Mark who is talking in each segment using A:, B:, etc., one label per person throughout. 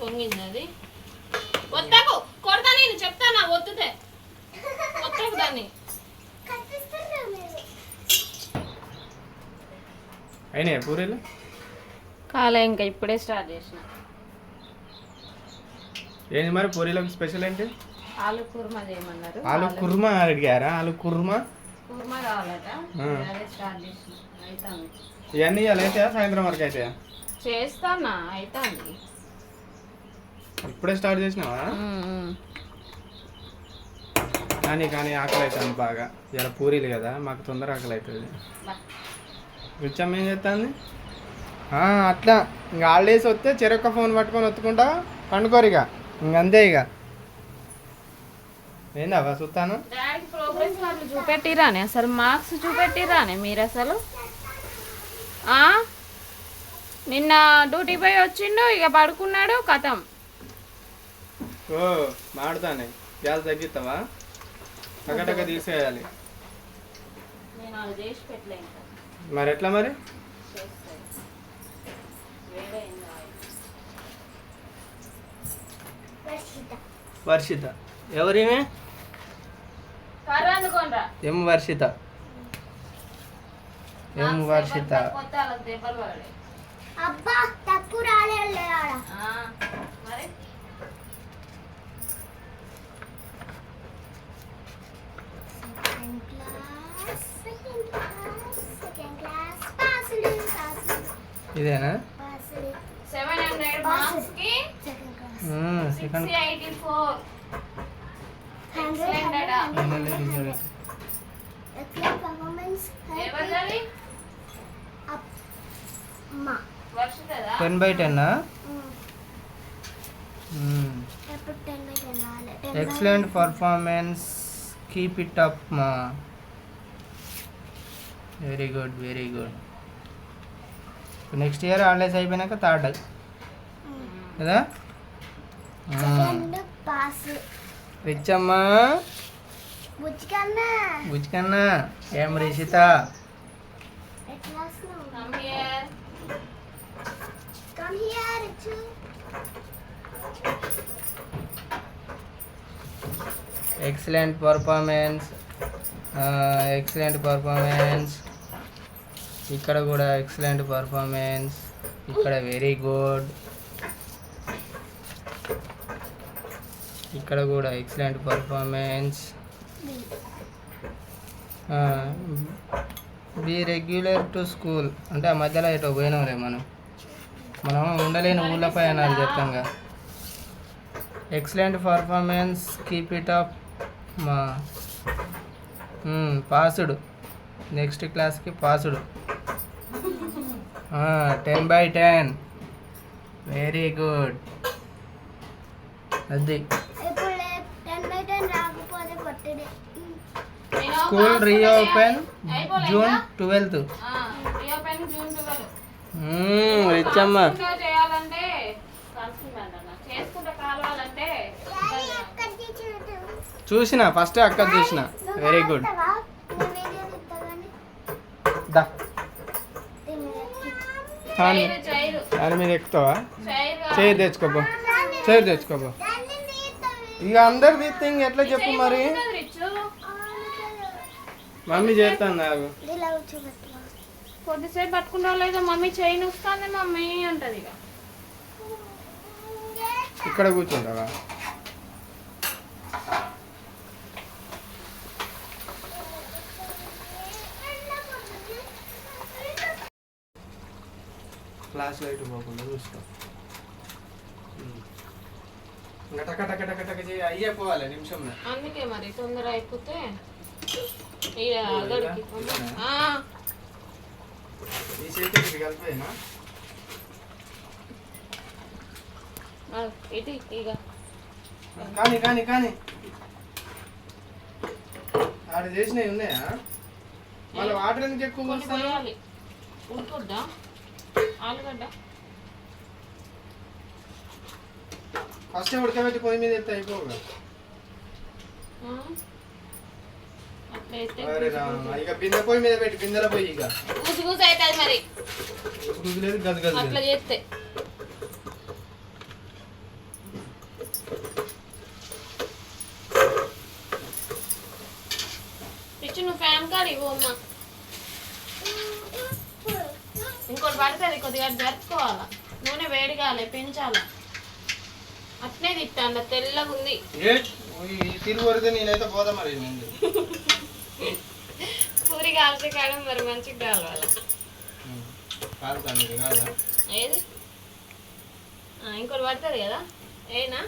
A: పొంగింది అది. వద్దకు కొడతా నేను చెప్తానా వద్దుతే. వద్దకు దాన్ని.
B: అయినాయా పూరీలు
A: కాలే ఇంకా ఇప్పుడే స్టార్ట్ చేసిన.
B: ఏంది మరి పూరీలకు స్పెషల్ ఏంటి?
A: ఆలు కుర్మా చేయమన్నారు.
B: ఆలు కుర్మా అడిగారా? ఆలు కుర్మా?
A: కుర్మా కావాలట. అదే స్టార్ట్ చేసిన. అవుతాంది
B: ఇవన్నీ ఇవాళ అవుతాయా సాయంత్రం వరకు అవుతాయా
A: చేస్తానా? అవుతాంది
B: ఇప్పుడే స్టార్ట్ చేసినావా? కానీ కానీ ఆకలి అవుతుంది బాగా. ఇలా పూరీలు కదా మాకు తొందర ఆకలి అవుతుంది రుచమ్మ ఏం చేస్తుంది అట్లా. ఇంకా హాలిడేస్ వస్తే చెరొక్క ఫోన్ పట్టుకొని ఒత్తుకుంటా పండుకోరు ఇక ఇంక. అంతే ఇక ఏందా చూస్తాను
A: చూపెట్టిరానే అసలు మార్క్స్ చూపెట్టిరానే మీరు అసలు? నిన్న డ్యూటీ పోయి వచ్చిండు ఇక పడుకున్నాడు కథం.
B: ఓ మాడుతానే. గ్యాస్ తగ్గిస్తావా టగటగ తీసేయాలి. మరి ఎట్లా మరి? వర్షిత. ఎవరిమే? ఎం వర్షిత? ఎం వర్షిత?
C: అబ్బా రాలేదు
B: ఇదేనా?
A: సెవెన్ హండ్రెడ్ మార్క్స్కి
C: second class
A: six eighty four
B: ten by
C: ten
B: excellent performance keep it up మా very good very good next year holidays అయిపోయినాక థర్డ్ కదా?
C: సెకండ్ పాస్
B: రిచ్చమ్మా.
C: బుజ్జికన్నా.
B: ఏం రిషిత?
C: ఎట్లా వస్తున్నావు?
A: Come here
C: come here Richu.
B: Excellent performance excellent performance ఇక్కడ కూడా ఎక్సలెంట్ పర్ఫార్మెన్స్ ఇక్కడ వెరీ గుడ్ ఇక్కడ కూడా excellent performance be regular to school అంటే ఆ మధ్యలో ఎటో పోయినాంలే మనం. మనం ఉండలేని ఊళ్ళపై అనాలి చెప్తాంగా excellent performance keep it up మా పాసుడు. నెక్స్ట్ క్లాస్కి పాసుడు. Ten by ten very good అది. School reopen June twelfth
A: reopen June twelve
B: రిచ్చమ్మ
A: చేయాలంటే కలిసిందంట చేసుకుంటే కావాలంటే
B: చూసిన ఫస్ట్ అక్క చూసిన. వెరీ గుడ్ దా. దాని మీద ఎక్కుతావా?
A: చైరు.
B: తెచ్చుకోబో చైర్ తెచ్చుకోబో ఇక అందరు తీస్తే ఎట్లా చెప్పు మరి? మమ్మీ చేస్తాను నాకు
A: కొద్దిసేపు పట్టుకుంటా లేదో మమ్మీ చేయి నొస్తుంది మమ్మీ అంటది ఇక.
B: ఇక్కడ కూర్చుంటావా? క్లాస్ లైట్ పోకుండా చూసుకో ఇంకా టక టక టక టక చేయి అయ్యే పోవాలి నిమిషంలో.
A: అందుకే మరి తొందర అయిపోతే
B: ఈ చేతి ఇది కలిపేనా?
A: ఆ, ఇటు ఇక
B: కానీ కానీ కానీ. ఆడ చేసినవి ఉన్నాయా? మళ్ళీ వాటర్ ఎందుకు ఎక్కువ పోస్తాను?
A: ఆలుగడ్డ.
B: ఫస్ట్ ఉడకబెట్టి పొయ్యి మీద ఎత్తే అయిపోగా ఇక బిందె పొయ్యి మీద పెట్టి బిందెల పొయ్యి ఇక.
A: గుజు గుజు అవుతుంది మరి.
B: గుజు లేదు గదు గదు
A: అట్లా చేస్తే. నువ్వు ఫ్యాన్ కాదు ఇవ్వమ్మా ఇంకోటి పడుతుంది కొద్దిగా జరుపుకోవాలా. నూనె వేడి కాలే పెంచాలా. అట్నే తిట్టాను తెల్లగా ఉంది.
B: నేనైతే పోదా మరి
A: పూరి కాల్చే కాడ మరి మంచిగా కావాలి ఏది? ఇంకోటి పడుతుంది కదా. ఏనా?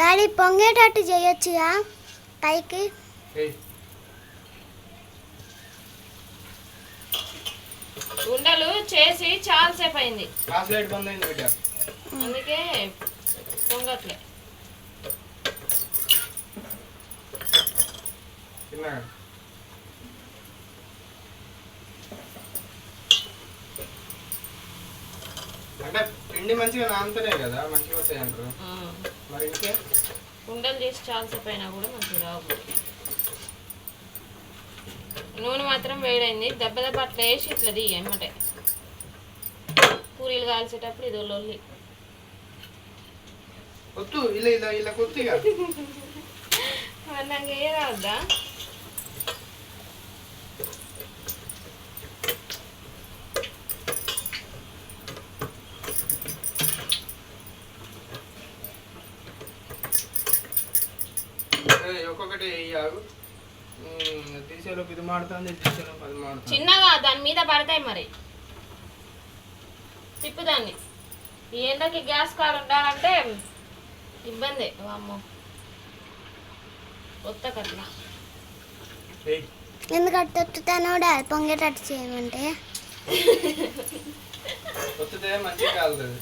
C: దాడి పొంగేటట్టు చేయొచ్చుగా పైకి.
A: ఉండలు చేసి అయింది.
B: లైట్ బంద్ అయింది బిడ్డ.
A: అందుకే పొంగట్లే.
B: అంటే పిండి మంచిగా నానుతూనే కదా మంచిగా వస్తాయి అంటారు మరి ఇంకే?
A: ఉండలు చేసి చాలాసేపు అయినా కూడా మంచిగా రావు. నూనె మాత్రం వేడైంది. దెబ్బ దెబ్బ అట్లా వేసి ఇట్లా అన్నమాట. పూరీలు కాల్చేటప్పుడు ఇది లొల్లి
B: కొత్తు ఇలా ఇలా కొద్దిగా
A: నాకు
B: ఒక్కొక్కటి వేయాగు తీసేలోపు ఇది మాడుతుంది తీసేలోపు అది మాడుతుంది
A: చిన్నగా దాని మీద పడతాయి మరి. తిప్పుదాన్ని ఈ ఎండకి గ్యాస్ కాడ ఉండాలంటే ఇబ్బంది. వామ్మో. కొత్త కట్ల.
C: డాడీ పొంగేటట్టు చేయమంటే.
B: మంచిగా కాలుతుంది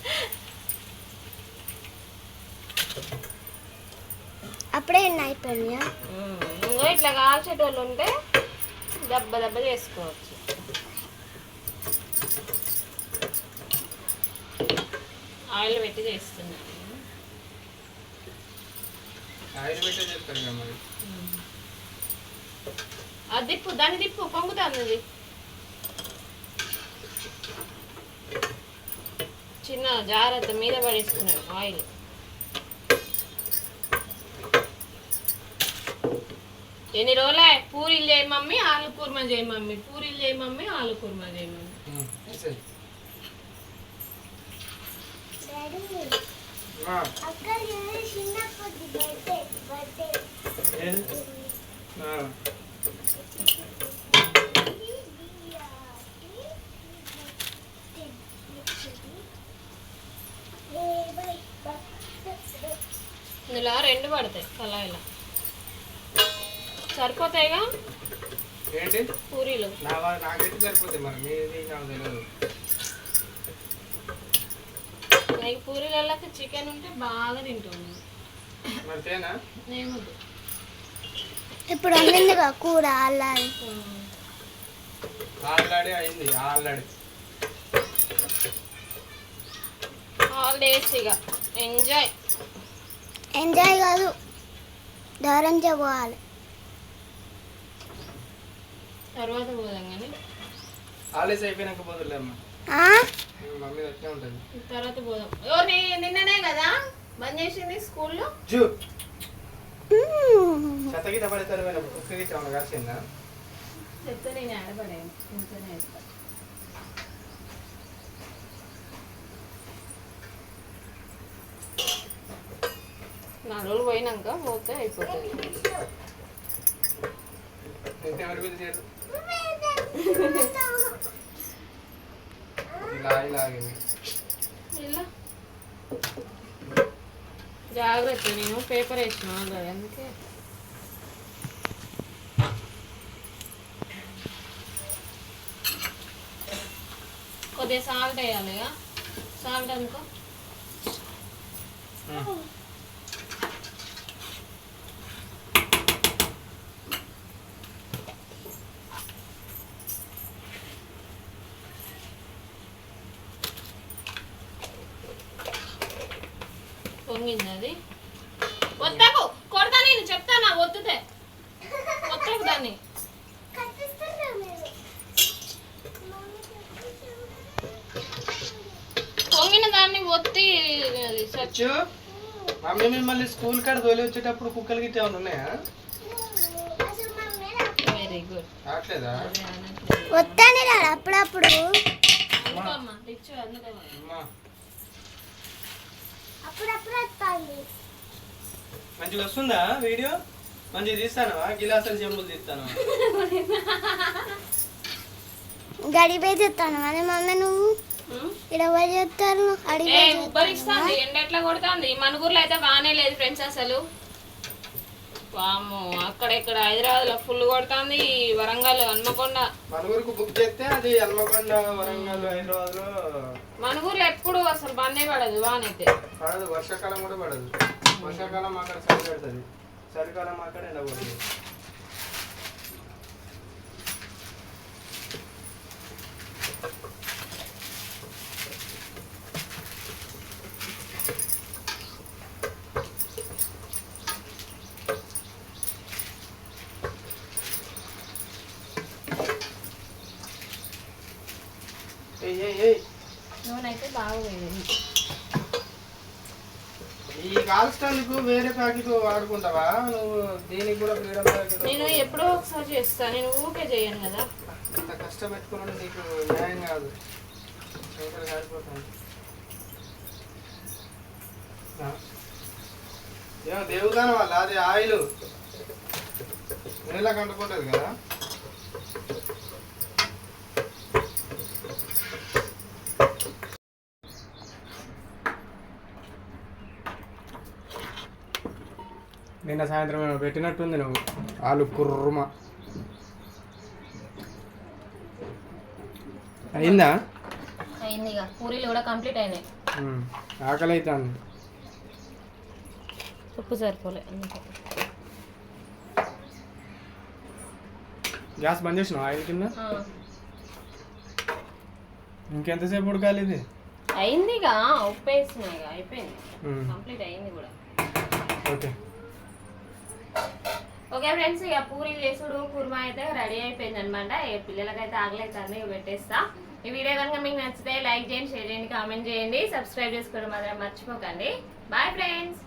C: అప్పుడే ఎన్ని అయిపోయినాయా?
A: ఇంకో ఇట్లా కాల్చేటోళ్ళు ఉంటే దెబ్బ దెబ్బ చేసుకోవచ్చు. ఆయిల్ పెట్టి చేస్తున్నా.
B: ఆయిల్ పెట్టే చెప్తారు కదా మరి.
A: అది దిప్పు దాన్ని దిప్పు పొంగుతుంది అది. చిన్న జాగ్రత్త మీద పడేసుకున్నాడు ఆయిల్. ఎన్ని రోజులే? పూరీలు చేయి మమ్మీ ఆలు కుర్మా చేయి మమ్మీ. పూరీలు చేయి మమ్మీ ఆలు కుర్మా చేయి మమ్మీ. ఇందులో రెండు పడతాయి కళాయిలో. సరిపోతాయిగా?
B: ఏంటి?
A: పూరీలు.
B: నాకైతే సరిపోతాయి మరి. మీది నాకు తెలియదు
A: నీకు పూరీలకి చికెన్ ఉంటే బాగా తింటుంది
B: మరి తేనా
A: ఏమొద్దు
C: ఇప్పుడు వండిందిగా కూర అల్లాలి
B: ఆల్రెడీ అయింది ఆల్రెడీ
A: హాలిడేస్ ఇక ఎంజాయ్.
C: ఎంజాయ్ కాదు దూరంగా పోవాలి.
A: తర్వాత పోదాం కానీ.
B: హాలిడేస్ అయిపోయినాక పోదులే అమ్మ.
C: ఆ?
B: మమ్మీ అట్లే ఉంటుంది.
A: తర్వాత పోదాం. ఓ నీ నిన్ననే కదా? బంద్ చేసింది స్కూల్లో?
B: జూ.
C: మ్మ్.
B: చెత్త గిట్ట పడతారు కుక్క గిట్ట ఏమన్నా కలిసిందా
A: చెప్తే నేను ఆడపడాను ఇంట్లోనే వేస్తా నాలుగు రోజులు పోయినాక పోతే అయిపోతుంది.
B: ఇంకెవరి మీద చేయరు. ఇలా ఇలా
A: జాగ్రత్త నేను పేపర్ వేసిన అందుకే. కొద్దిగా సాల్ట్ వేయాలి ఇక సాల్ట్ అనుకో పొంగింది అది వద్దకు కొడతా నేను చెప్తానా వద్దుతే వద్దకు దాన్ని పొంగిన దాన్ని ఒత్తి అది సచ్చు
B: అచ్చు మమ్మీ మిమ్మల్ని స్కూల్ కాడ తోలి వచ్చేటప్పుడు కుక్కలు గిట్ట ఏమైనా ఉన్నాయా?
A: వెరీ వెరీ గుడ్
B: రావట్లేదా
A: అదే అనట్లేదు
C: వస్తానే రాడు అప్పుడప్పుడు
B: అమ్మా.
C: వస్తాంది.
B: మంచిగా వస్తుందా వీడియో? మంచిగా తీస్తాను గిలాసులు చెంబులు తీస్తాను
C: గడిపై చెప్తాను అదే మమ్మీ నువ్వు? ఇక్కడ ఎవరు చెప్తారు
A: ఉబ్బరిస్తుంది ఎండ ఎట్లా కొడుతుంది మనుగురులో అయితే బాగానే లేదు ఫ్రెండ్స్ అసలు. వాము అక్కడ ఇక్కడ హైదరాబాద్లో ఫుల్ కొడుతుంది వరంగల్ హన్మకొండ.
B: మనూరుకు బుక్ చేస్తే అది హన్మకొండ వరంగల్ హైదరాబాద్లో
A: మనుగురులో ఎప్పుడు అసలు బందే పడదు వానైతే.
B: పడదు. వర్షాకాలం కూడా పడదు. వర్షాకాలం అక్కడ చలి పెడుతుంది. చలికాలం అక్కడ ఎండ పడుతుంది ఈ కాల్స్టాండ్కు వేరే ప్యాకెట్ వాడుకుంటావా? నువ్వు దీనికి కూడా ఫ్రీడమ్ ప్యాకెట్
A: నేను ఎప్పుడో ఒకసారి చేస్తాను నేను ఊకే చేయను కదా.
B: ఇంత కష్టం పెట్టుకున్నాడు నీకు న్యాయం కాదు. చేతులు కాలిపోతాను? ఏమో దేవుదాన వాళ్ళ అది ఆయిల్. నీళ్ళకి అంటుకుంటుంది కదా. నిన్న సాయంత్రం ఏమో పెట్టినట్టుంది నువ్వు. ఆలు కుర్రుమ. అయిందా?
A: అయింది ఇక పూరీలు కూడా కంప్లీట్ అయినాయి.
B: ఆకలి అవుతుంది
A: ఉప్పు సరిపోలే
B: గ్యాస్ బంద్ చేసినావు ఆయిల్ కింద. ఇంకెంతసేపు ఉడకాలి ఇది?
A: అయింది ఇక ఉప్పు వేసినా ఇక అయిపోయింది. కంప్లీట్ అయింది కూడా.
B: ఓకే.
A: ఓకే ఫ్రెండ్స్ ఇక పూరీలు చేసుడు కుర్మా అయితే రెడీ అయిపోయింది అనమాట పిల్లలకైతే ఆగలేదు ఇక పెట్టేస్తా. ఈ వీడియో కనుక మీకు నచ్చితే లైక్ చేయండి షేర్ చేయండి కామెంట్ చేయండి. సబ్స్క్రైబ్ చేసుకోవడం మాత్రం మర్చిపోకండి. Bye friends